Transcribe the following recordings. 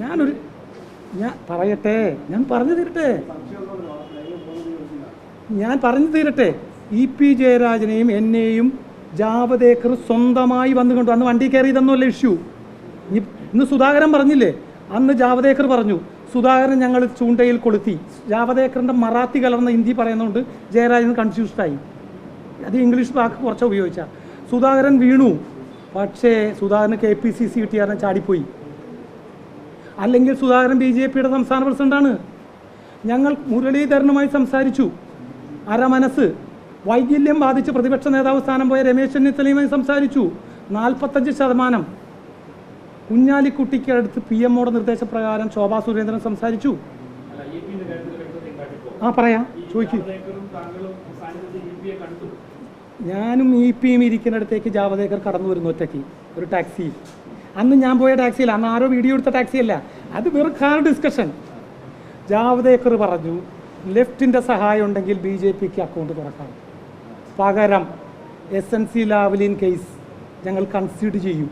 ഞാനൊരു ഞാൻ പറയട്ടെ ഞാൻ പറഞ്ഞു തീരട്ടെ. ഞാൻ പറഞ്ഞു തീരട്ടെ. ഇ പി ജയരാജനെയും എന്നെയും ജാവദേക്കർ സ്വന്തമായി വന്നുകൊണ്ട് അന്ന് വണ്ടി കയറിയതെന്നല്ല ഇഷ്യൂ. ഇനി ഇന്ന് സുധാകരൻ പറഞ്ഞില്ലേ? അന്ന് ജാവദേക്കർ പറഞ്ഞു സുധാകരൻ ഞങ്ങൾ ചൂണ്ടയിൽ കൊളുത്തി. ജാവദേക്കറിന്റെ മറാത്തി കലർന്ന ഹിന്ദി പറയുന്നതുകൊണ്ട് ജയരാജൻ കൺഫ്യൂസ്ഡായി അത് ഇംഗ്ലീഷ് വാക്ക് കുറച്ച് ഉപയോഗിച്ച. സുധാകരൻ വീണു. പക്ഷേ സുധാകരന് കെ പി സി സി കിട്ടിയാറിനെ ചാടിപ്പോയി. അല്ലെങ്കിൽ സുധാകരൻ ബി ജെ പിയുടെ സംസ്ഥാന പ്രസിഡന്റാണ്. ഞങ്ങൾ മുരളീധരനുമായി സംസാരിച്ചു. അരമനസ് വൈകല്യം ബാധിച്ച് പ്രതിപക്ഷ നേതാവ് സ്ഥാനം പോയ രമേശ് ചെന്നിത്തലയുമായി സംസാരിച്ചു. നാൽപ്പത്തഞ്ച് ശതമാനം. കുഞ്ഞാലിക്കുട്ടിക്ക് അടുത്ത് പി എമ്മോടെ നിർദ്ദേശപ്രകാരം ശോഭാ സുരേന്ദ്രൻ സംസാരിച്ചു. ആ പറയാം. ചോദിക്കൂ. ഞാനും ഇ പിയും ഇരിക്കുന്നിടത്തേക്ക് ജാവദേക്കർ കടന്നു വരുന്നു ഒറ്റയ്ക്ക്. ഒരു ടാക്സി. അന്ന് ഞാൻ പോയ ടാക്സിയില്ല അന്ന് ആരോ വീഡിയോ എടുത്ത ടാക്സിയല്ല. അത് വെറും കാർ ഡിസ്കഷൻ ജാവദേക്കർ പറഞ്ഞു ലെഫ്റ്റിന്റെ സഹായം ഉണ്ടെങ്കിൽ ബി ജെ പിക്ക് അക്കൗണ്ട് തുറക്കാം. പകരം S N C Lavalin case ഞങ്ങൾ കൺസിഡർ ചെയ്യും.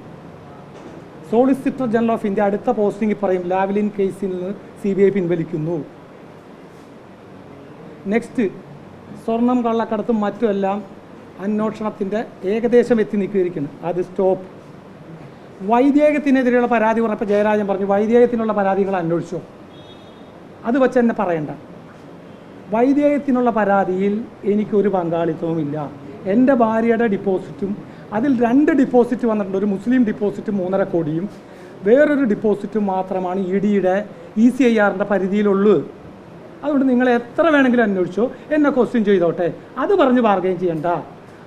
സോളിസിറ്റർ ജനറൽ ഓഫ് ഇന്ത്യ അടുത്ത പോസ്റ്റിംഗിൽ പറയും ലാവലിൻ കേസിൽ നിന്ന് സി ബി ഐ പിൻവലിക്കുന്നു. നെക്സ്റ്റ് സ്വർണം കള്ളക്കടത്തും മറ്റുമെല്ലാം അന്വേഷണത്തിന്റെ ഏകദേശം എത്തി നിൽക്കുകയിരിക്കുന്നു അത് സ്റ്റോപ്പ് വൈദേഹത്തിനെതിരെയുള്ള പരാതി പറഞ്ഞപ്പോൾ ജയരാജൻ പറഞ്ഞു വൈദേഹത്തിനുള്ള പരാതികൾ അന്വേഷിച്ചോ. അത് വെച്ച് എന്നെ പറയണ്ട. വൈദേഹത്തിനുള്ള പരാതിയിൽ എനിക്കൊരു പങ്കാളിത്തവുമില്ല എന്റെ ഭാര്യയുടെ ഡിപ്പോസിറ്റും അതിൽ രണ്ട് ഡിപ്പോസിറ്റ് വന്നിട്ടുണ്ട്. ഒരു മുസ്ലിം ഡിപ്പോസിറ്റ് മൂന്നര കോടിയും വേറൊരു ഡിപ്പോസിറ്റും മാത്രമാണ് ഇ ഡിയുടെ ഇ സി ഐ ആറിന്റെ പരിധിയിലുള്ളൂ അതുകൊണ്ട് നിങ്ങൾ എത്ര വേണമെങ്കിലും അന്വേഷിച്ചോ എന്നെ ക്വസ്റ്റ്യൻ ചെയ്തോട്ടെ. അത് പറഞ്ഞ് ബാർഗൈൻ ചെയ്യണ്ട.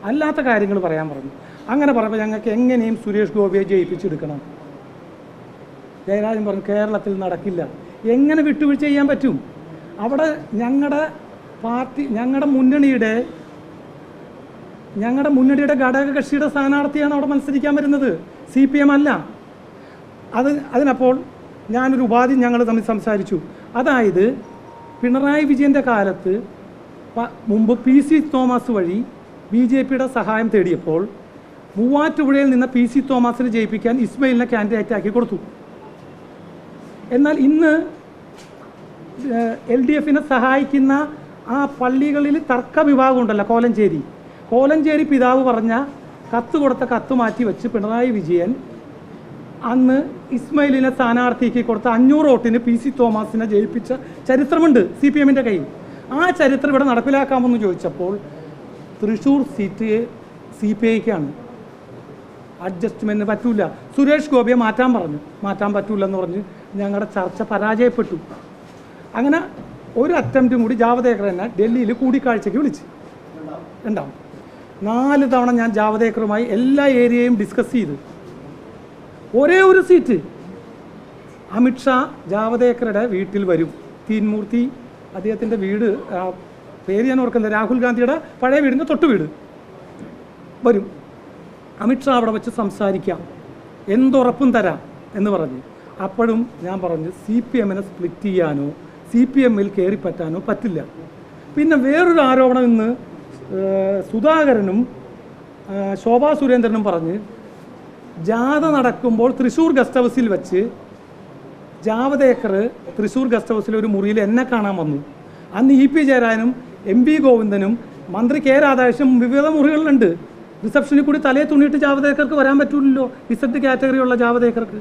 അല്ലാത്ത കാര്യങ്ങൾ പറയാൻ പറഞ്ഞു. അങ്ങനെ പറഞ്ഞപ്പോൾ ഞങ്ങൾക്ക് എങ്ങനെയും സുരേഷ് ഗോപിയെ ജയിപ്പിച്ചെടുക്കണം. ജയരാജൻ പറഞ്ഞു കേരളത്തിൽ നടക്കില്ല. എങ്ങനെ വിട്ടുവീഴ്ച ചെയ്യാൻ പറ്റും? അവിടെ ഞങ്ങളുടെ പാർട്ടി ഞങ്ങളുടെ മുന്നണിയുടെ ഞങ്ങളുടെ മുന്നണിയുടെ ഘടകകക്ഷിയുടെ സ്ഥാനാർത്ഥിയാണ് അവിടെ മത്സരിക്കാൻ വരുന്നത്. സി പി എം അല്ല. അത് അതിനപ്പോൾ ഞാനൊരു ഉപാധി ഞങ്ങൾ തമ്മിൽ സംസാരിച്ചു. അതായത് പിണറായി വിജയന്റെ കാലത്ത് മുമ്പ് പി സി തോമസ് വഴി ബി ജെ പിയുടെ സഹായം തേടിയപ്പോൾ മൂവാറ്റുപുഴയിൽ നിന്ന് പി സി തോമസിനെ ജയിപ്പിക്കാൻ ഇസ്മയിലിനെ കാൻഡിഡേറ്റ് ആക്കി കൊടുത്തു. എന്നാൽ ഇന്ന് എൽ ഡി എഫിനെ സഹായിക്കുന്ന ആ പള്ളികളിൽ തർക്ക വിഭാഗം ഉണ്ടല്ലോ കോലഞ്ചേരി. കോലഞ്ചേരി പിതാവ് പറഞ്ഞ കത്ത് കൊടുത്ത കത്ത് മാറ്റി വെച്ച് പിണറായി വിജയൻ അന്ന് ഇസ്മയിലിനെ സ്ഥാനാർത്ഥിക്ക് കൊടുത്ത അഞ്ഞൂറ് വോട്ടിന് പി സി തോമസിനെ ജയിപ്പിച്ച ചരിത്രമുണ്ട് സി പി എമ്മിന്റെ കയ്യിൽ. ആ ചരിത്രം ഇവിടെ നടപ്പിലാക്കാമെന്ന് ചോദിച്ചപ്പോൾ തൃശ്ശൂർ സീറ്റ് സി പി ഐക്കാണ്. അഡ്ജസ്റ്റ്മെന്റ് പറ്റൂല. സുരേഷ് ഗോപിയെ മാറ്റാൻ പറഞ്ഞു. മാറ്റാൻ പറ്റൂലെന്ന് പറഞ്ഞ് ഞങ്ങളുടെ ചർച്ച പരാജയപ്പെട്ടു. അങ്ങനെ ഒരു അറ്റംപ്റ്റും കൂടി ജാവദേക്കർ തന്നെ ഡൽഹിയിൽ കൂടിക്കാഴ്ചയ്ക്ക് വിളിച്ച്. ഉണ്ടാവും നാല് തവണ ഞാൻ ജാവദേക്കറുമായി എല്ലാ ഏരിയയും ഡിസ്കസ് ചെയ്ത്. ഒരേ ഒരു സീറ്റ് അമിത്ഷാ ജാവദേക്കറുടെ വീട്ടിൽ വരും. തീൻമൂർത്തി അദ്ദേഹത്തിന്റെ വീട് പേര് ഞാൻ ഓർക്കുന്നത് രാഹുൽ ഗാന്ധിയുടെ പഴയ വീടിന്റെ തൊട്ട് വീട് വരും. അമിത്ഷാ അവിടെ വെച്ച് സംസാരിക്കാം. എന്തുറപ്പും തരാം എന്ന് പറഞ്ഞു. അപ്പോഴും ഞാൻ പറഞ്ഞു സി പി എമ്മിനെ സ്പ്ലിറ്റ് ചെയ്യാനോ സി പി എമ്മിൽ കയറിപ്പറ്റാനോ പറ്റില്ല. പിന്നെ വേറൊരു ആരോപണം ഇന്ന് സുധാകരനും ശോഭാ സുരേന്ദ്രനും പറഞ്ഞ് ജാഥ നടക്കുമ്പോൾ തൃശ്ശൂർ ഗസ്റ്റ് ഹൗസിൽ വെച്ച് ജാവദേക്കർ തൃശ്ശൂർ ഗസ്റ്റ് ഹൗസിൽ ഒരു മുറിയിൽ എന്നെ കാണാൻ വന്നു. അന്ന് ഇ പി ജയരാജനും എം പി ഗോവിന്ദനും മന്ത്രി കെ രാധാകൃഷ്ണനും വിവിധ മുറികളിലുണ്ട്. റിസപ്ഷനിൽ കൂടി തലയെ തുണിയിട്ട് ജാവദേക്കർക്ക് വരാൻ പറ്റൂലല്ലോ. ഇസഡ് കാറ്റഗറി ഉള്ള ജാവദേക്കർക്ക്.